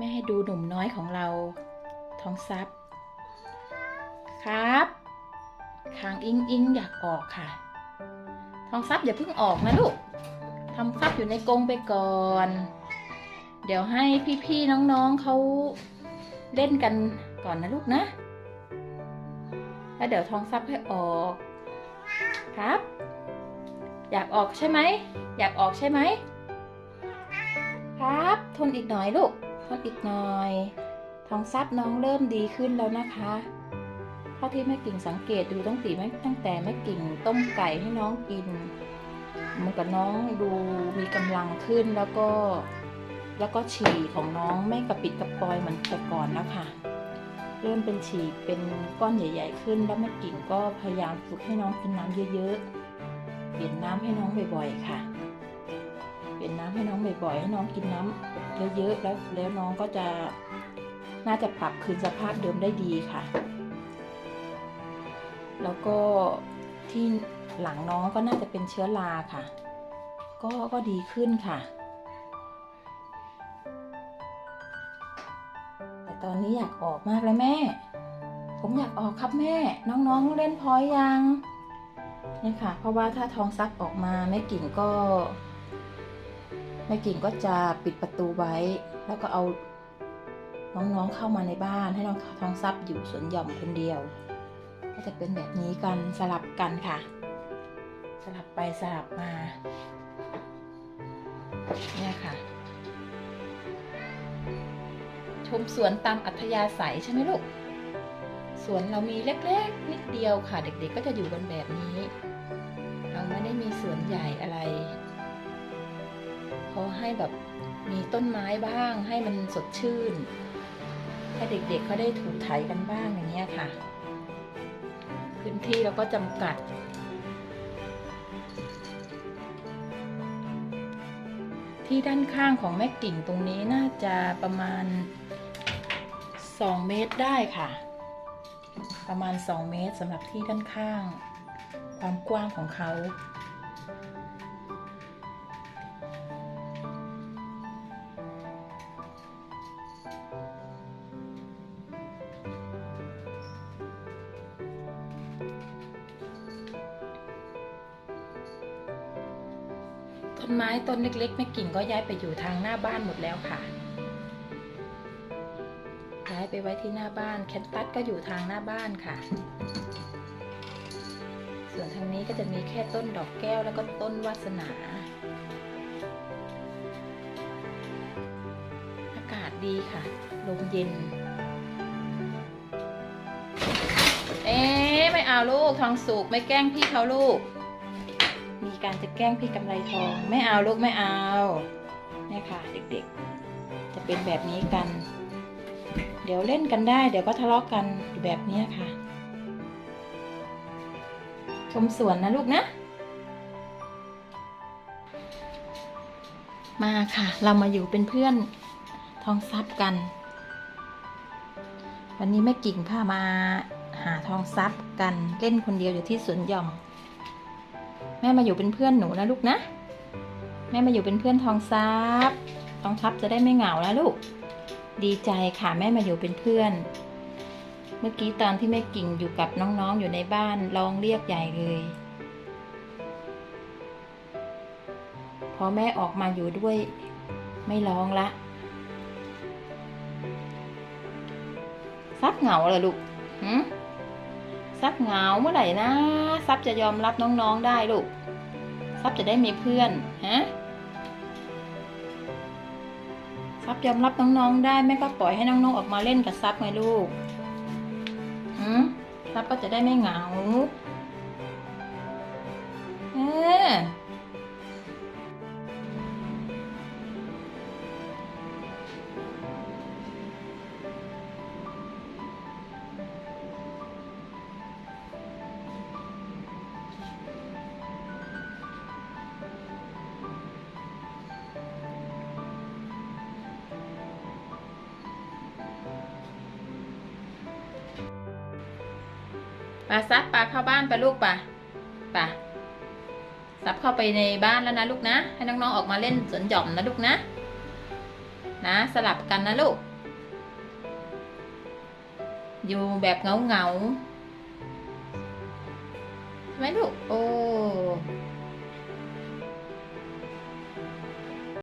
แม่ให้ดูหนุ่มน้อยของเราทองซับครับคางอิงอิงอยากออกค่ะ ทองซับอย่าเพิ่งออกนะลูกทองซับอยู่ในกรงไปก่อน เดี๋ยวให้พี่ๆน้องๆเขาเล่นกันก่อนนะลูกนะ แล้วเดี๋ยวทองซับให้ออกครับ อยากออกใช่ไหม อยากออกใช่ไหม ครับ ทนอีกหน่อยลูก ทนอีกหน่อยทองซับน้องเริ่มดีขึ้นแล้วนะคะเท่าที่แม่กิ่งสังเกตดูตั้งแต่แม่ตั้งแต่แม่กิ่งต้มไก่ให้น้องกินมันกับน้องดูมีกำลังขึ้นแล้วก็แล้วก็ฉี่ของน้องไม่กระปิดกระปอยเหมือนแต่ก่อนแล้วค่ะ เริ่มเป็นฉี่เป็นก้อนใหญ่ ๆ ขึ้น แล้วแม่กิ่งก็พยายามฝึกให้น้องกินน้ำเยอะๆเปลี่ยนน้ำให้น้องบ่อยๆค่ะ เปลี่ยนน้ำให้น้องบ่อยๆ ให้น้องกินน้ำเยอะๆ แล้วแล้วน้องก็จะน่าจะปรับคืนสภาพเดิมได้ดีค่ะ แล้วก็ที่หลังน้องก็น่าจะเป็นเชื้อราค่ะ ก็ก็ดีขึ้นค่ะ แต่ตอนนี้อยากออกมากแล้วแม่ ผมอยากออกครับแม่ น้องๆเล่นพอยยังเนี่ยค่ะ เพราะว่าถ้าท้องซับออกมาแม่กิ่งก็ ม่กิ่งก็จะปิดประตูไว้ แล้วก็เอาน้องๆเข้ามาในบ้าน ให้น้องท้องซับอยู่สวนหย่อมคนเดียว ก็จะเป็นแบบนี้กันสลับกันค่ะ สลับไปสลับมา เนี่ยค่ะ ชมสวนตามอัธยาศัยใช่ไหมลูกสวนเรามีเล็กๆนิดเดียวค่ะ เด็กๆก็จะอยู่กันแบบนี้ เราไม่ได้มีสวนใหญ่อะไร พอให้แบบมีต้นไม้บ้าง ให้มันสดชื่น ให้เด็กๆเขาได้ถูไถกันบ้างอย่างเงี้ยค่ะ พื้นที่เราก็จำกัดที่ด้านข้างของแม่กิ่งตรงนี้น่าจะประมาณ 2 เมตรได้ค่ะ ประมาณ 2 เมตรสำหรับที่ด้านข้าง ความกว้างของเขา ไม้ต้นเล็กๆแม่กิ่งก็ย้ายไปอยู่ทางหน้าบ้านหมดแล้วค่ะ ย้ายไปไว้ที่หน้าบ้านแคคตัสก็อยู่ทางหน้าบ้านค่ะ ส่วนทางนี้ก็จะมีแค่ต้นดอกแก้วแล้วก็ต้นวาสนา อากาศดีค่ะ ลมเย็น เอ๊ไม่เอาลูกทองสุกไม่แกล้งพี่เขาลูก มีการจะแกล้งพี่กำไรทอง ไม่เอาลูกไม่เอาเนี่ยค่ะ เด็กๆ จะเป็นแบบนี้กัน เดี๋ยวเล่นกันได้ เดี๋ยวก็ทะเลาะกันอยู่แบบนี้ค่ะ ชมสวนนะลูกนะ มาค่ะ เรามาอยู่เป็นเพื่อนทองซับกัน วันนี้แม่กิ่งพามาหาทองซับกันเล่นคนเดียวอยู่ที่สวนหย่อม แม่มาอยู่เป็นเพื่อนหนูนะลูกนะ แม่มาอยู่เป็นเพื่อนทองซับทองซับจะได้ไม่เหงานะลูก ดีใจค่ะแม่มาอยู่เป็นเพื่อน เมื่อกี้ตอนที่แม่กิ่งอยู่กับน้องๆอยู่ในบ้านร้องเรียกใหญ่เลยพอแม่ออกมาอยู่ด้วย ไม่ร้องละซับเหงาเลยลูกหืม ซับเหงาเมื่อไหร่นะซับจะยอมรับน้องๆได้ลูกซับจะได้มีเพื่อนฮะซับยอมรับน้องๆได้แม่ก็ปล่อยให้น้องๆออกมาเล่นกับซับไงลูกหืมซับก็จะได้ไม่เหงา ปลาซับปลาเข้าบ้านไปลูกปลาปลาซับเข้าไปในบ้านแล้วนะลูกนะ ให้น้องๆออกมาเล่นสวนหย่อมนะลูกนะ นะสลับกันนะลูก อยู่แบบเงาเงาใช่ไหมลูก โอ้